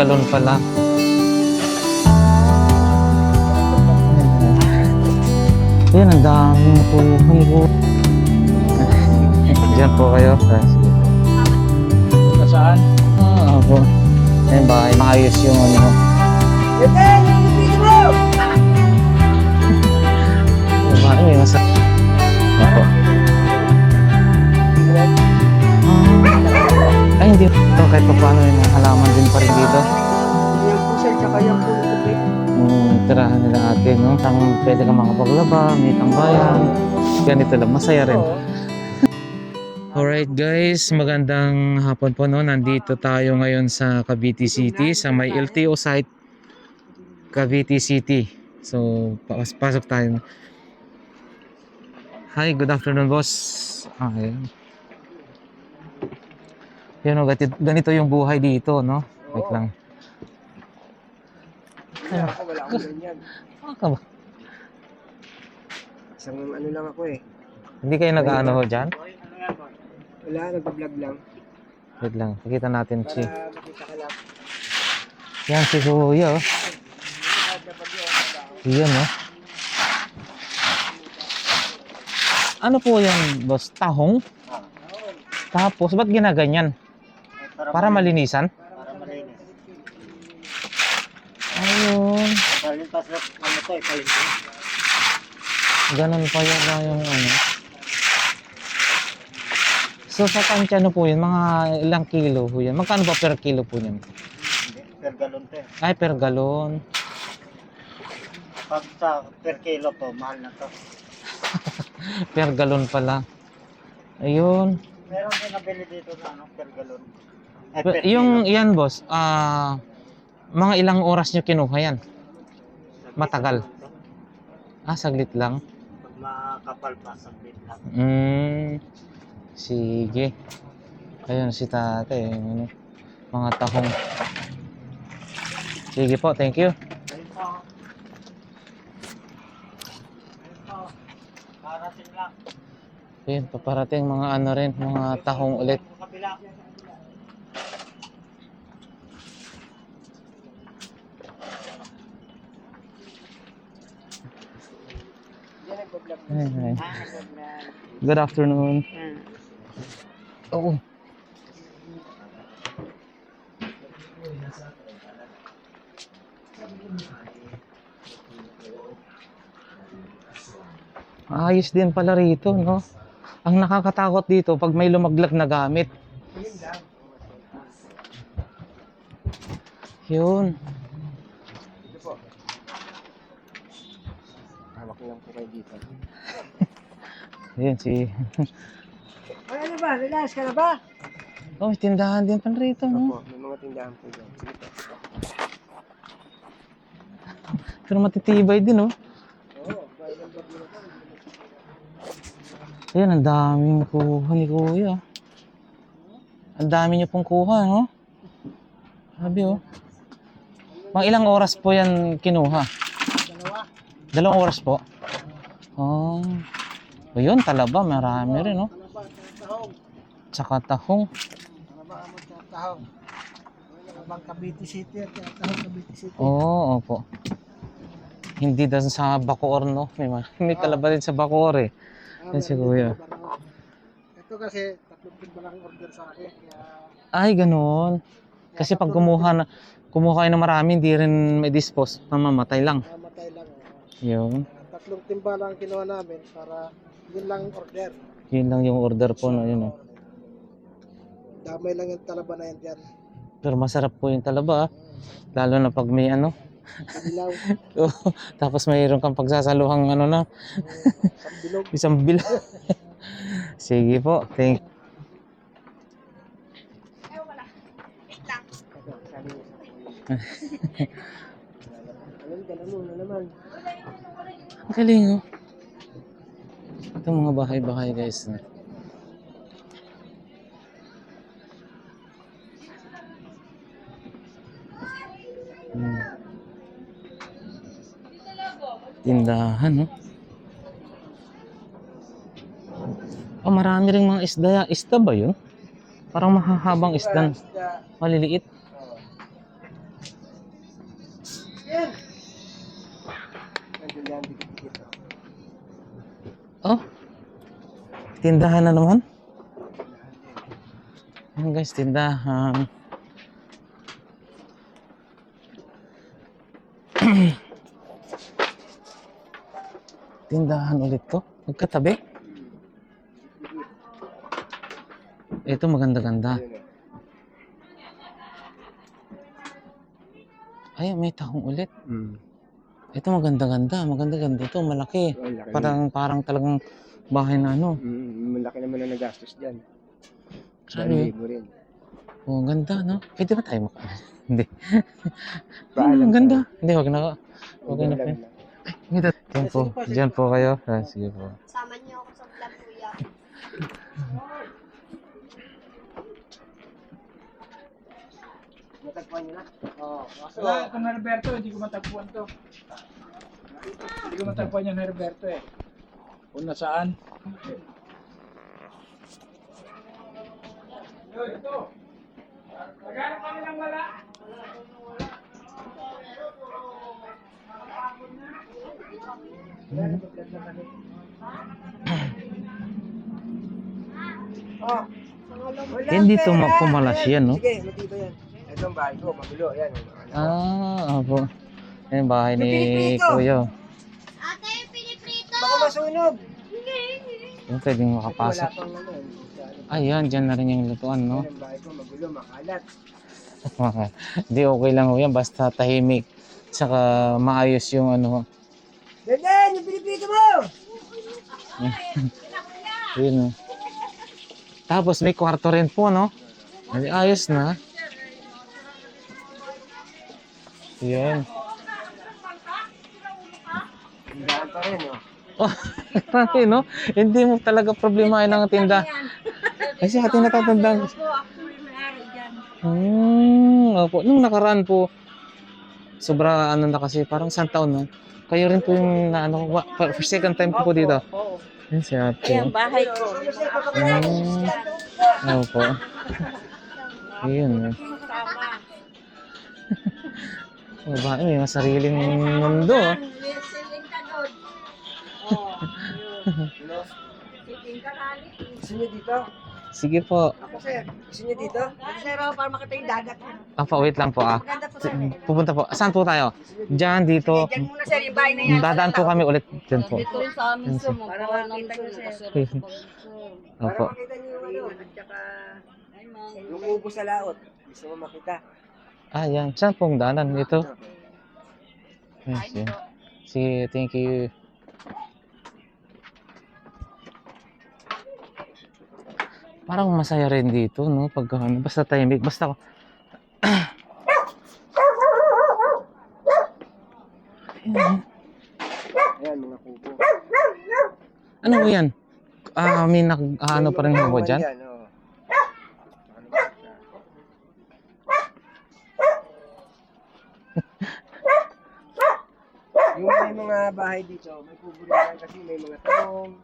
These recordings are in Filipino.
galon pala. Yan, ang puhuhan ko. Diyan po kayo. Sige. Saan? Ah, ako. Ayun ba, maayos yung ano. Diba, may masa... Ako. Hindi. Ito, kahit pa paano yung halaman din pa rin dito. Yung pusa, tsaka yung pusa. Yung tirahan nila ate, no? Tang pwede kang makapaglaba, may tambayan. Ganito lang, masaya rin. Alright guys, magandang hapon po no. Nandito tayo ngayon sa Cavite City, sa may LTO site Cavite City. So, pas pasok tayo. Hi, good afternoon boss. Ah, ayan. Yan o, ganito, ganito yung buhay dito, no? Wait lang. Ako, wala akong ganyan. Ah, ka ba? Isang ano lang ako eh. Hindi kayo nag-ano ho dyan? Wala, nag-vlog lang. Wait lang, pakita natin si... Para makita ka lang. Yan si Kuya, oh. Yan, oh. Ano po yan, boss? Tahong? Tapos, ba't ginaganyan? Para malinisan? Para malinis. Ayun. Dahil yung pasok, ano to eh, kalinto. Ganun pa yata yung ano. So, sa tansya ano po yun? Mga ilang kilo po yan? Magkano ba per kilo po? Hindi, per galon to eh. Ay, per galon. Pag sa per kilo to, mahal na to. Per galon pala. Ayun. Meron din nabili dito na ano, per galon. Per Yung yan boss, ah mga ilang oras nyo kinuha yan? matagal. Ah, saglit lang. Pag makapal pa sa bit lang. Mm, sige. Ayun si tate. Ano, mga tahong. Sige po, thank you. Ayun, paparating mga ano rin, mga tahong ulit. Good afternoon. Oo. Ayos din pala rito, no? Ang nakakatakot dito pag may lumaglag na gamit. Yun. Hawak lang po kayo dito. Yun si... Ay, ano ba? Relax ka na ba? Oh, may tindahan din pala rito, no? Opo, may mga tindahan po dyan. Pero matitibay din, oh. Mo na. Ayan, ang daming kuha ni Kuya. Ang dami niyo pong kuha, no? Sabi, oh. Mga ilang oras po yan kinuha? Dalawa. Dalawang oras po? Oh. Ayun, talaba, marami rin, no? Tsaka tahong. Tahong. Abang Cavite City at tahong Cavite City. Oo, opo. Hindi daw sa Bacoor, no? May, ma- may talaba din sa Bacoor, eh. Yan si Kuya. Ito kasi, tatlong timba lang order sa akin. Kaya, Ay, ganun. Kasi pag kumuha na, kumuha kayo ng marami, hindi rin may dispose. Mamamatay lang. mamatay lang. Yun. Tatlong timba lang kinuha namin para yun lang order. Yun lang yung order po na yun. oh. Damay lang yung talaba na yan dyan. Pero masarap po yung talaba. ah. Lalo na pag may ano. Ilaw, Tapos mayroon kang pagsasaluhang ano na. sa bilog. Isang bil. Sige po. Thank Alam ka na muna naman. Ang galing oh. Ito mga bahay-bahay guys. Hmm. Tindahan, no? Oh, marami ring mga isda. Isda ba yun? Parang mahahabang isda. Isda, Maliliit. Tindahan na naman. Ayan guys, tindahan. tindahan ulit to. Magkatabi. Ito maganda-ganda. Ay, may tahong ulit. Hmm. Ito maganda-ganda. Maganda-ganda ito. Malaki. Ang laki Parang, parang talagang bahay na ano. Mm, malaki naman ang nagastos dyan. Sabi, libo rin. oh, ang ganda, no? Pwede ba tayo maka... Hindi. Paalam ang ganda. Hindi, wag na. Okay na po. Lang. Dito. Diyan po. Diyan po kayo. Ah, sige po. Sama niyo ako sa vlog, kuya. Natagpuan nyo na? Oo. kaso- Wala, itong Herberto, hindi ko matagpuan to. Hindi ko matagpuan yung Herberto eh. Kung nasaan. Magkano kami lang wala? Oh. Hindi yan, no? Sige, matibay yan. Ito ang bahay ko, magulo. Yan. Ah, opo. Yan, bahay ni. Kuya. Masunog. Yung pwedeng makapasok. Ano. ano. Ayan, dyan na rin yung lutuan, no? Ang bahay ko, magulo, makalat. Hindi, okay lang ho yan. Basta tahimik. Tsaka maayos yung ano. Deden, yung pinipito mo! Yun. oh. Tapos may kwarto rin po, no? Ay, Ayos na. Yan. Tindahan pa rin, grabe, no? Hindi mo talaga problema ng tinda. Kasi ating natatandaan. Hmm, opo. Nung nakaraan po, sobra ano na kasi, parang isang taon na. Kayo rin po yung na, ano, wa- for second time ko po dito. Oo. Yan si ate. Ayan, bahay ko. Hmm, opo. Ayun. eh. Oh, ba, may mga sariling mundo. ah. Nyo dito? Sige po. Ako, sir. Nyo dito? Sir, oh, para makita yung dagat. Apa, wait lang po ah. Maganda po, sir. eh. Pupunta po. Saan po tayo? Diyan, dito. Diyan muna, sir, yung bahay na yan. Dadaan po kami ulit dyan po. Dito rin sa amin sa Para makita niyo, sir. Para makita nyo yung ano. At saka, yung ubo sa laot. Gusto mo makita? Ah, yan. Saan pong daanan? Ito. Yes, yan. Sige, thank you. Parang masaya rin dito, no? Pag ano, basta tahimik, basta Ayan. Ayan, mga kubo. Ano mo yan? Ah, may nag, ah, ano pa rin mga dyan? yan, oo. Yung may mga bahay dito, may kubo rin kasi may mga taong,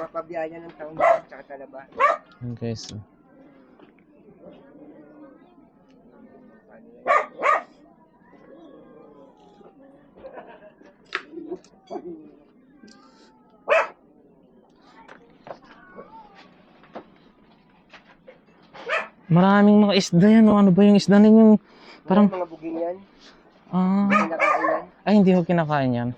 mga pabiyaya ng taong at saka talaba. Okay, so. Maraming mga isda yan. o. Ano ba yung isda ninyong Parang parang... mga buging yan, Ah, kinakain yan. ay, hindi ko kinakain yan.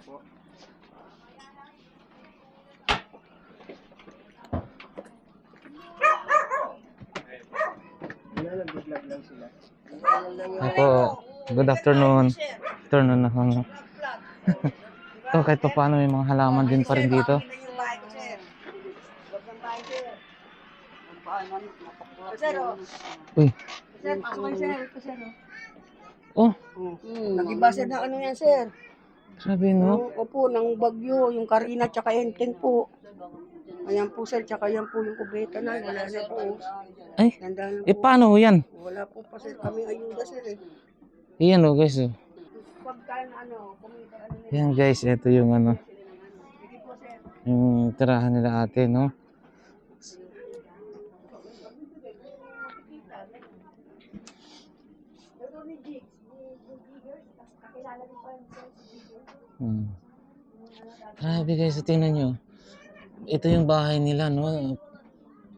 Good afternoon. Afternoon na ano. oh, kahit pa paano may mga halaman din pa rin dito. oh. Uy, Sir, pasok sir. Oh. Nag-iba, sir, ng ano yan, sir? grabe no. Yung, opo, ng bagyo, yung Karina, tsaka Enteng po. Ayan po, sir, tsaka yan po yung kubeta na. Wala na po. Ay, na eh paano yan? Wala po pa, sir. Kami ayuda, sir, eh. Iyan oh guys. Oh. Yan guys, ito yung ano. Yung tirahan nila ate, no? Hmm. Grabe guys, tingnan nyo. Ito yung bahay nila, no?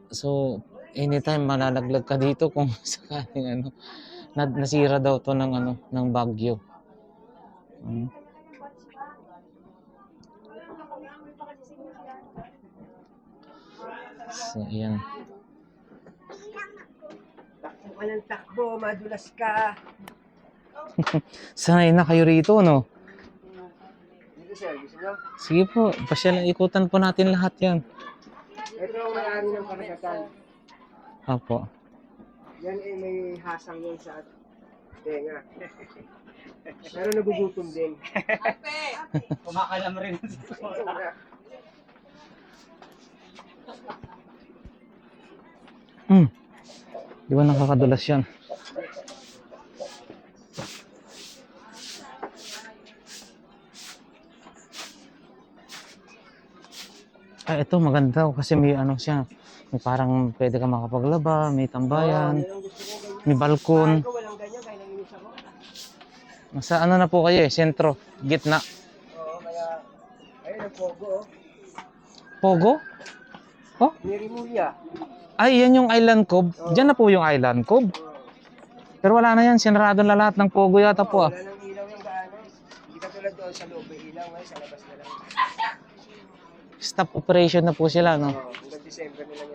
So, anytime malalaglag ka dito kung sakaling ano, na, nasira daw to ng ano, ng bagyo. Hmm. So, ayan. Takbo ka ng takbo, madulas ka. Sanay na kayo rito, no? Dito sir, gusto nyo? Sige po, pasyal ikutan po natin lahat yan. Ito ang may-ari ng karagatan. Apo. Yan ay may hasang yan sa tenga. Pero nagugutom din. Kumakalam rin. Hmm. Di ba nakakadulas yan? Ah, ito maganda kasi may ano siya. May parang pwede ka makapaglaba, may tambayan, may balkon. Nasa ano na po kayo eh, sentro, gitna. Oo, kaya, ayun ang pogo, oh. Pogo? Oh, Ni Rimulya. ay yan yung Island Cove. Diyan na po yung Island Cove. Pero wala na yan, sinarado na lahat ng Pogo yata po ah. Wala nang ilaw yung gaano. Hindi ka tulad doon sa loob, ilaw ngayon sa labas na lang. Stop operation na po sila, no? Oo, hanggang December nila.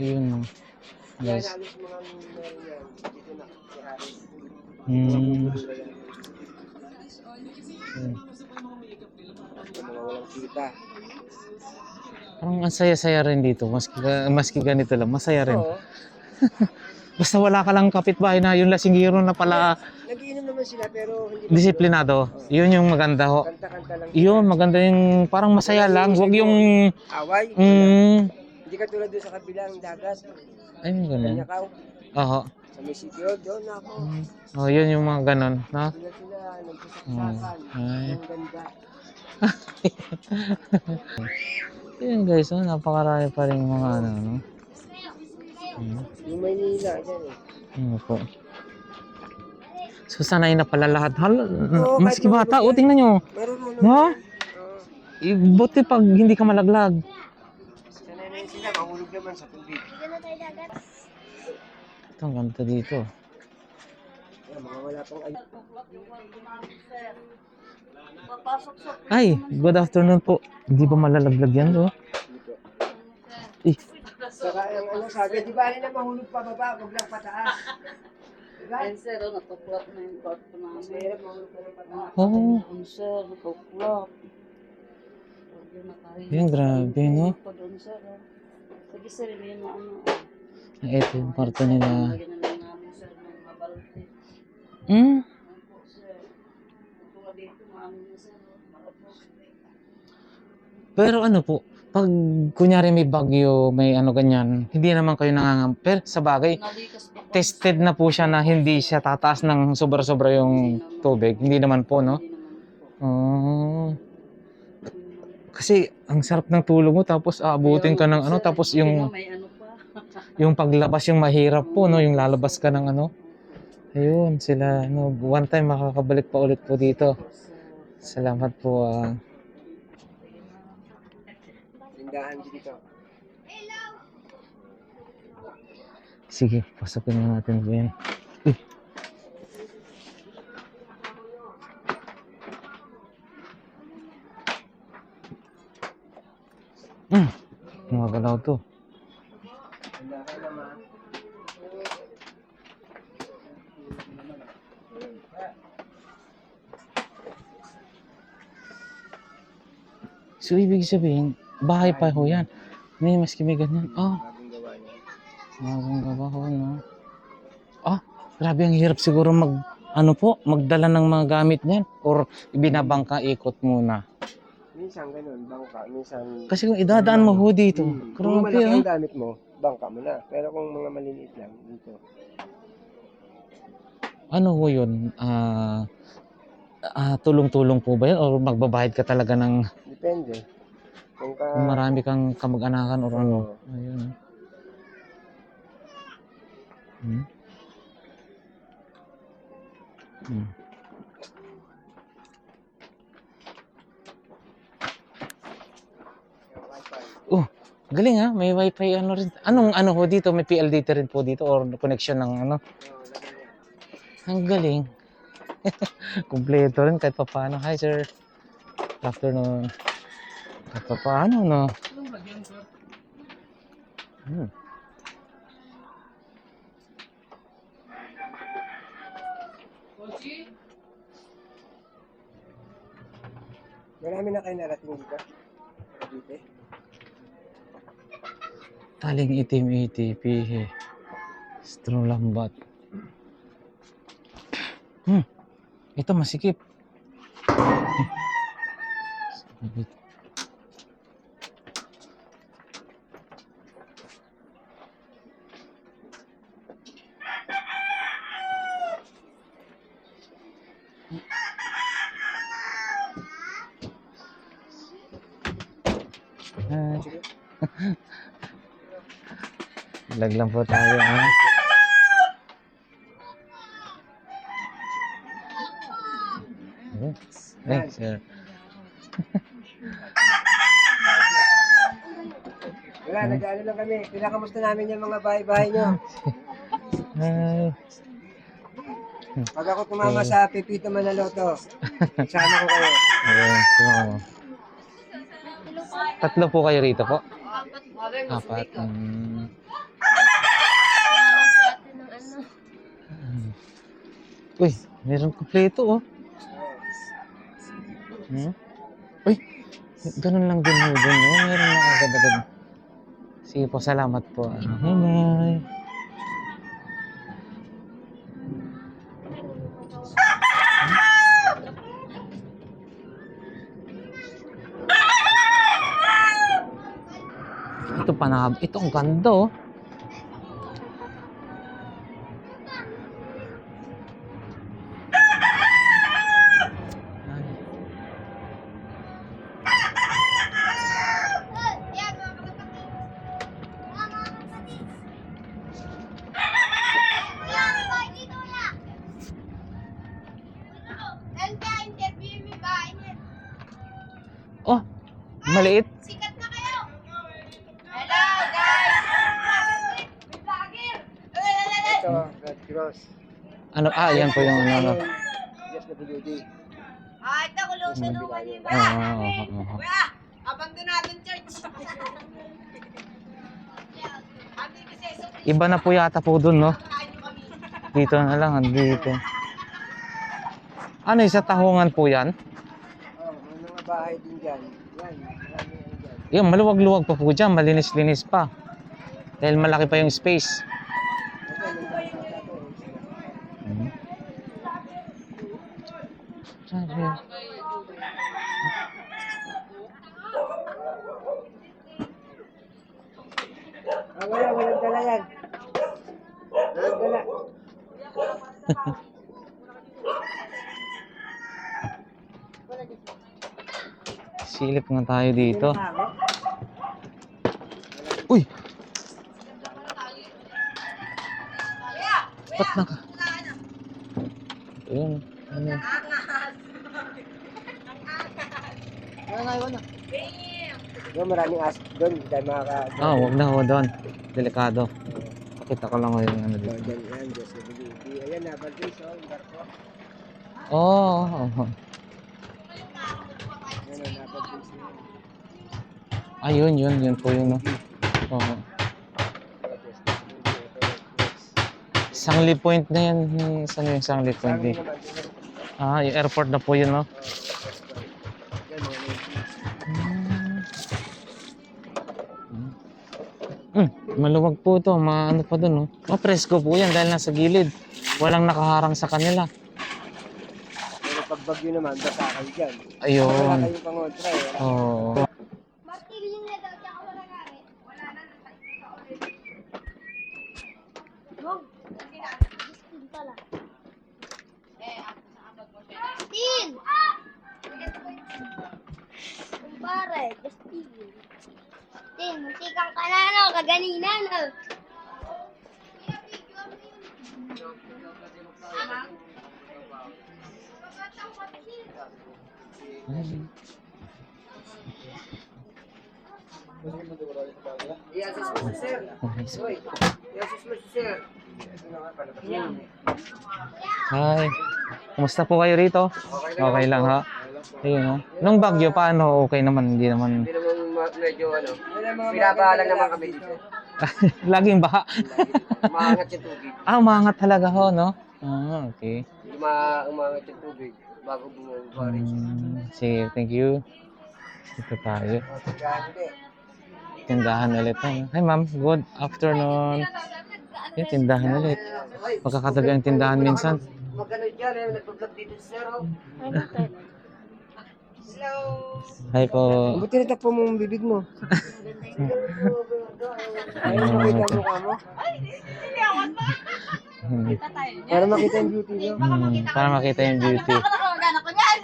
Yun. Harry. Hmm. Kita. Parang ang saya-saya rin dito. Maski, maski ganito lang, masaya rin. Oo. Basta wala ka lang kapitbahay na yung lasinggiro na pala Nagiinom naman sila pero hindi disiplinado. Yun yung maganda ho. Kanta-kanta lang. Yun, maganda yung parang masaya lang. Huwag yung... Away. Mm, Hindi ka tulad doon sa kabilang dagat. ay, ganun. Kanyakaw. Oo. Sa may hall, doon ako. Oh, yun yung mga ganun. No? Sila sila, Mm. nagsasakan. Ay. Ang ganda. Yun guys, oh, napakarami pa rin mga ano. no? Hmm. Yung Maynila, dyan eh. Ano po. So sanay na pala lahat. Hal, Oo, maski bata, o tingnan nyo. Ha? naman. Oo. Eh, Buti pag hindi ka malaglag. Mahulog naman sa tubig. Ito, ang ganda dito. Yan, mga wala pang ay. Ay, good afternoon po. Hindi ba malalaglag yan, oh? Eh, Saka ang ano sabi, di ba alin na mahulog pa baba, huwag lang pataas. Ayun, sir, oh, natuklap na yung kwarto Mas namin. mahirap mahulog pa ng pataas. oh, sir, natuklap. Yun, grabe, no? Pa doon, sir, oh. Sige, sir, hindi na ano. ito yung kwarto nila. Hmm? Malapos. Pero ano po, pag kunyari may bagyo, may ano ganyan, hindi naman kayo nangangam. Pero sa bagay, tested na po siya na hindi siya tataas ng sobra-sobra yung tubig. Hindi naman po, no? Oh. Kasi ang sarap ng tulog mo tapos aabutin ka ng ano tapos yung May ano pa. yung paglabas yung mahirap po no yung lalabas ka ng ano. Ayun sila no one time makakabalik pa ulit po dito. Salamat po. ah. Tindahan dito. Sige, pasakin na natin po yan. Uy. Mm. Mga galaw to. So, ibig sabihin, bahay pa ho yan. May maski may ganyan. Oh, niya. bagong gawa ho, no? Ah, grabe ang hirap siguro mag, ano po, magdala ng mga gamit niyan. Or ibinabangka ikot muna. Minsan ganun, bangka. Minsan... Kasi kung idadaan mo ho dito, Hmm. Kung grabe malaki ah. ang gamit mo, bangka mo na. Pero kung mga maliliit lang, dito. Ano ho yun? Ah, ah, tulong-tulong po ba yun? Or magbabayad ka talaga ng Depende. Kung ka... kung marami kang kamag-anakan or ano? Ayun. Hmm? Hmm. Galing ha, may wifi ano rin. Anong ano ho dito? May PLDT rin po dito or connection ng ano? Ang galing. Kumpleto rin kahit papaano. Hi sir. Afternoon. Kahit papaano no? Hmm. Marami na kayo narating dito. Dito. Taling itim ATP. eh. Strong lambat. Hmm. Ito masikip. Sabit. Ah. Lag lang po tayo. Ha? Oh, Ay, sir. Wala, nag-ano lang kami. Pinakamusta namin yung mga bahay-bahay nyo. Ay, Pag ako tumama sa Pepito Manaloto, sama ko kayo. okay. Tumama. Tatlo po kayo rito po? Apat. Mm. Uy, meron kompleto oh. Hmm? Uy, ganun lang din ho dun, no? Meron na agad-agad. Sige po, salamat po. Ano, Bye-bye. Ito pa na, ito ang ganda. Oh, Ano, ah, yan po yung ano. ano. Yes, WD. Ah, ito, kulong sa luman niyo ba? Oo, oo, oo. Kuya, abandonadong church. Iba na po yata po dun, no? Dito na lang, dito. Ano, isa tahungan po yan? Oh, may mga bahay din dyan. Yan, marami yan dyan. Yung maluwag-luwag pa po dyan, malinis-linis pa. Dahil malaki pa yung space. Ito, yung bata to, sila. Mhm. Sabi. Ah, wala, walang dala yan. Walang dala. Silip nga tayo dito. Uy! Ba't naka... Ayun. Ano? Doon, maraming aso doon. Dahil makaka... Ah, wag na ho doon. Delikado. Pakita ko lang ngayon ano dito. Ayan na, Valdez, oh, yung barko. Oo. Oh, oh, Ayun, yun. Yun po yun. Oh. Oo. Sangli point na yan. Hmm, Saan yung Sangli point? Eh? Ah, yung airport na po yun, no? Hmm, maluwag po to, maano pa dun, no? Oh, presko po yan dahil nasa gilid. Walang nakaharang sa kanila. Pero pag bagyo naman, basa kayo dyan. Wala Ayun. kayong pangontra eh. Wala. Oo. Martilyo na daw, tsaka wala gamit. Wala na, nasa isa ulit. Wag. Justin pala. Eh, ako sa kapag mo siya. Justin! Kumpare, Justin. Justin, musikang ka na, no? Kaganina, no? Mo si sir. Mo si sir. Hi. Kumusta po kayo rito? Okay lang ha. Ayun ha. Nung bagyo, paano? Okay naman, hindi naman. Hindi naman ma- medyo ano. Pinabahalan naman kami dito. Laging baha. Maangat yung tubig. ah, umangat talaga ho, no? Ah, okay. Ma umangat yung tubig bago bumaba rin. Hmm, sige, thank you. Ito tayo. Tindahan ulit. Ano? Hi ma'am, good afternoon. Yung tindahan ulit. Pagkakatabi ang tindahan minsan. Magano dyan eh, nagpa-vlog dito si sir. oh. Hello. Hi po. Buti na po mong bibig mo. Ayun, makita ang mukha mo. Hmm, Para makita yung beauty niyo. para makita yung beauty. Ako ko yan.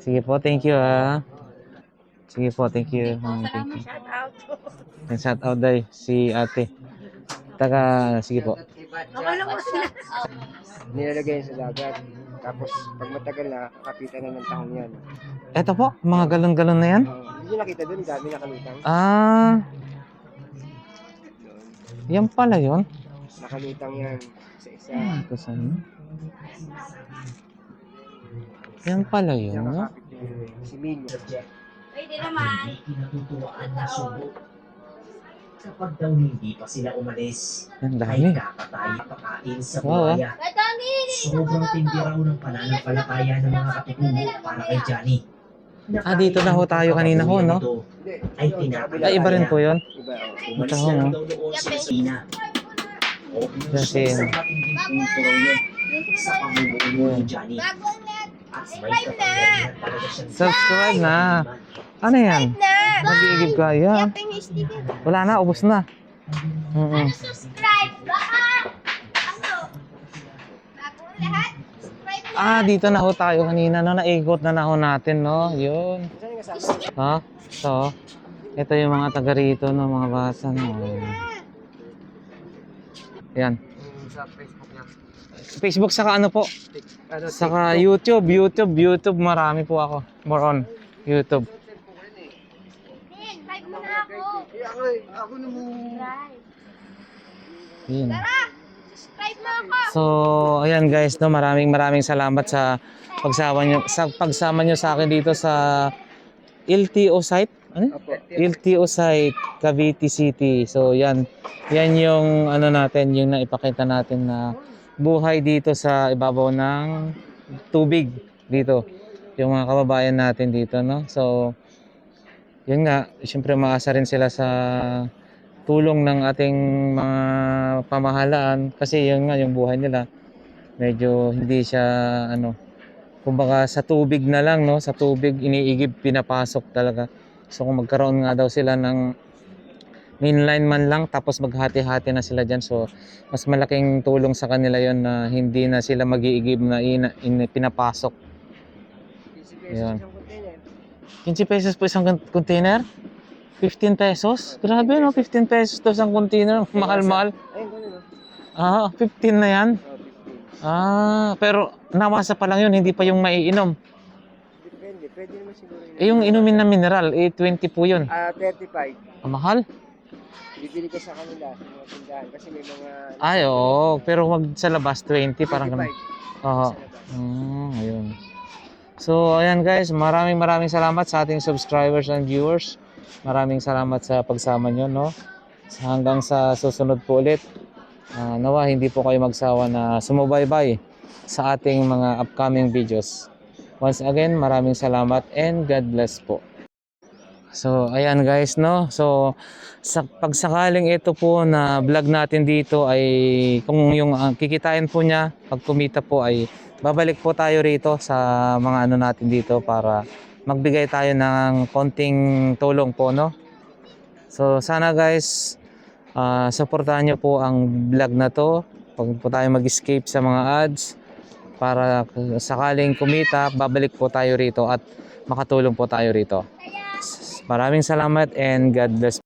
Sige po, thank you ah. Sige po, thank you. Thank you. Shout out. Ang shout out day, si ate. Taga, sige po. Ko sila. Nilalagay sa dagat. Tapos, pag matagal na, kapitan na ng tahong yan. Eto po, mga galon-galon na yan. Uh, hindi nyo nakita dun, dami nakalutang. Ah, yan pala yun. Nakalutang yan sa isa. Ito sa ano? Yan pala yun, no? yung si Milyo. Pwede naman. Subo. Kapag daw hindi pa sila umalis, Yan ay dami. kakatay pakain sa Wow, ah. buhaya. Sobrang tindi raw ng pananampalataya ng mga katutubo para kay Johnny. Ah, dito na ho tayo kanina ho, no? Ay yun, pinapalala Ay, iba rin po yun. Iba, oh. Umalis Ito, na no? daw noon sila sa Ina. O, Kasi- sa matinding punto raw yun sa pamumuno ni Johnny. At may kapangyarihan talaga siyang Subscribe na. Ano yan? Na. Nag-iigib ka. Yan. Yapin yung sticker. Wala na, ubos na. Mm Subscribe. Baka. Ano? Bago lahat. Subscribe na. Ah, dito na ho tayo kanina, no? Naigot na na ho natin, no? Yun. Ha? So, ito yung mga taga rito, no? Mga bata, no? Yan. Sa Facebook niya. Facebook saka ano po? Ano, Saka YouTube, YouTube, YouTube. Marami po ako. More on YouTube. Na ako. Eh, ako. Subscribe. Yun. Subscribe mo ako. So, ayan guys, no, maraming maraming salamat sa pagsama nyo, sa pagsama nyo sa akin dito sa LTO site. Ano? LTO site, Cavite City. So, yan. Yan yung ano natin, yung naipakita natin na buhay dito sa ibabaw ng tubig dito. Yung mga kababayan natin dito, no? So, yun nga, siyempre maasa rin sila sa tulong ng ating mga pamahalaan. Kasi yun nga yung buhay nila medyo hindi siya ano kumbaga sa tubig na lang no? Sa tubig iniigib pinapasok talaga. So kung magkaroon nga daw sila ng mainline man lang tapos maghati-hati na sila diyan so mas malaking tulong sa kanila yon na hindi na sila mag-iigib na ina, in- pinapasok. 50 15 pesos po isang con- container 15 pesos grabe no 15 pesos to isang container mahal-mahal ah 15 na yan Oh, 50. Ah, pero namasa pa lang yun, hindi pa yung maiinom. Depende, pwede naman siguro yun. Eh, yung inumin na mineral, eh, 20 po yun. Ah, 35. Ang mahal. Bibili ka sa kanila, sa mga tindahan. Kasi may mga... Ay, oo. Pero wag sa labas, 20, parang ganun. 25 Oo. labas. Mm, ayun. So, ayan guys, maraming maraming salamat sa ating subscribers and viewers. Maraming salamat sa pagsama nyo, no? Hanggang sa susunod po ulit. Ah, nawa, hindi po kayo magsawa na sumubaybay sa ating mga upcoming videos. Once again, maraming salamat and God bless po. So, ayan guys, no? So, sa pagsakaling ito po na vlog natin dito ay kung yung ah, kikitain po niya, pag kumita po ay babalik po tayo rito sa mga ano natin dito para magbigay tayo ng konting tulong po, no? So, sana guys, ah supportahan niyo po ang vlog na to. Huwag po tayo mag-escape sa mga ads para sakaling kumita, babalik po tayo rito at makatulong po tayo rito. Maraming salamat and God bless